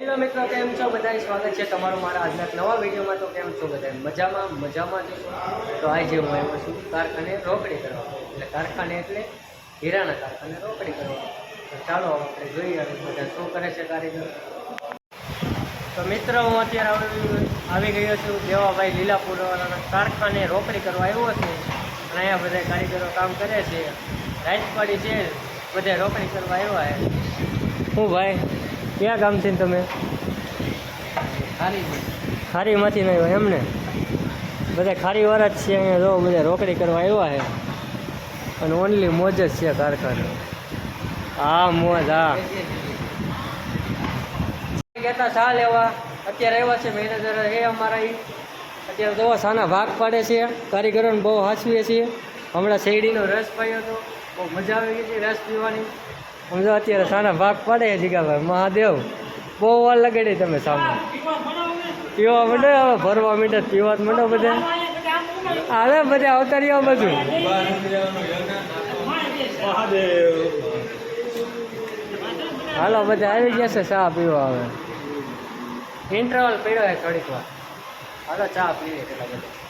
Hello મિત્રો, કેમ છો? બધાય સ્વાગત છે તમારું મારા આજના નવા વિડીયોમાં. તો કેમ છો બધા મજામાં મજામાં જશો તો આજે હું આવ્યો છું, કારખાને રોકડી કરવા. એટલે કારખાને એટલે હીરાના કારખાને રોકડી કરવા. ચાલો આપણે જોઈએ બધા શું કરે છે કારીગર. તો મિત્રો, હું અત્યારે આવી ગયો છું દેવાભાઈ લીલાપુરવાળાના કારખાને રોકડી કરવા આવ્યો છું. અને અહીંયા બધા કારીગરો કામ કરે છે. રાઈટ પડી છે બધા રોકડી કરવા આવ્યા છે. હું ભાઈ ક્યાં ગામથી તમે? ખારીમાંથી નહીં હોય, એમને? બધા ખારીવાળા જ છે અહીંયા, જો બધા રોકડી કરવા આવ્યા છે. અને ઓનલી મોજ જ છે કારખાને. હા, મોજ, હા. કહેતા ચા લેવા. અત્યારે આવ્યા છે મેનેજર એ અમારા અત્યારે જોવા સાના ભાગ પાડે છે, કારીગરોને બહુ હાંસવીએ છીએ હમણાં શેરડીનો રસ પાયો હતો. બહુ મજા આવી ગઈ હતી રસ પીવાની. સમજો અત્યારે સાના ભાગ પડે જીગાભાઈ મહાદેવ, બહુ વાર લગાડી તમે સામે. પીવા માંડો હવે ભરવા માંડે પીવા જ માંડો બધા. આવે બધા આવતા બધું હાલો, બધા આવી ગયા છે ચા પીવા હવે. ઇન્ટરવલ પીડ્યો છે થોડીક વાર. હાલો, ચા પીએ. કેટલા બધા